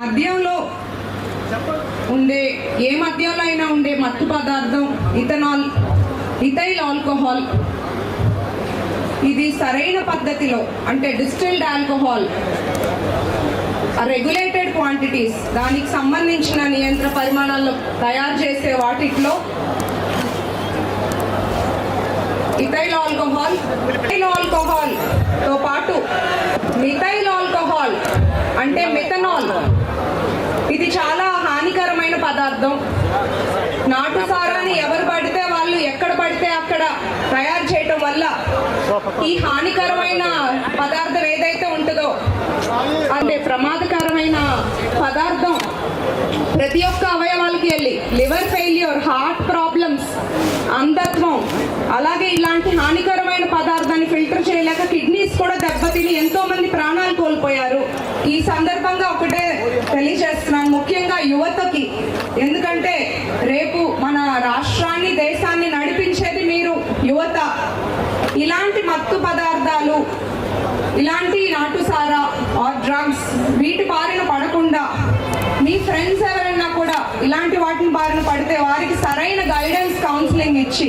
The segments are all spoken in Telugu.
మద్యంలో ఉండే ఏ మద్యంలో అయినా ఉండే మత్తు పదార్థం ఇథనాల్ ఇథైల్ ఆల్కహాల్. ఇది సరైన పద్ధతిలో అంటే డిస్టిల్డ్ ఆల్కహాల్ రెగ్యులేటెడ్ క్వాంటిటీస్ దానికి సంబంధించిన నియంత్రణ పరిమాణాల్లో తయారు చేసే వాటిలో ఇథైల్ ఆల్కహాల్ ఇథైల్ ఆల్కహాల్తో పాటు మిథైల్ ఇది చాలా హానికరమైన పదార్థం. నాటు సారాన్ని ఎవరు పడితే వాళ్ళు ఎక్కడ పడితే అక్కడ తయారు చేయటం వల్ల ఈ హానికరమైన పదార్థం ఏదైతే ఉంటుందో అంటే ప్రమాదకరమైన పదార్థం ప్రతి ఒక్క అవయవాలకి వెళ్ళి లివర్ ఫెయిల్యూర్ హార్ట్ ప్రాబ్లమ్స్ అంధత్వం అలాగే ఇలాంటి హానికరమైన పదార్థాన్ని ఫిల్టర్ చేయలేక కిడ్నీస్ కూడా దెబ్బతిని ఎంతో మంది ప్రాణాలు కోల్పోయారు. ఈ సందర్భంగా యువతకి. ఎందుకంటే రేపు మన రాష్ట్రాన్ని దేశాన్ని నడిపించేది మీరు యువత. ఇలాంటి మత్తు పదార్థాలు ఇలాంటి నాటుసారా ఆర్ డ్రగ్స్ వీటి బారిన పడకుండా మీ ఫ్రెండ్స్ ఎవరైనా కూడా ఇలాంటి వాటిని బారిన పడితే వారికి సరైన గైడెన్స్ కౌన్సిలింగ్ ఇచ్చి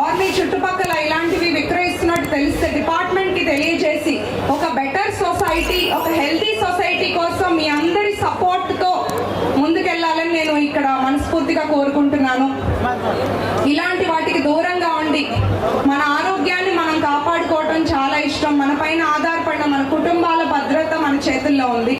ఆర్ మీ చుట్టుపక్కల ఇలాంటివి విక్రయిస్తున్నట్టు తెలిస్తే డిపార్ట్మెంట్కి తెలియజేసి ఒక బెటర్ సొసైటీ ఒక హెల్తీ సొసైటీ కోసం మీ అందరి సపోర్ట్ నేను ఇక్కడ మనస్ఫూర్తిగా కోరుకుంటున్నాను. ఇలాంటి వాటికి దూరంగా ఉండి మన ఆరోగ్యాన్ని మనం కాపాడుకోవటం చాలా ఇష్టం. మన పైన ఆధారపడిన మన కుటుంబాల భద్రత మన చేతుల్లో ఉంది.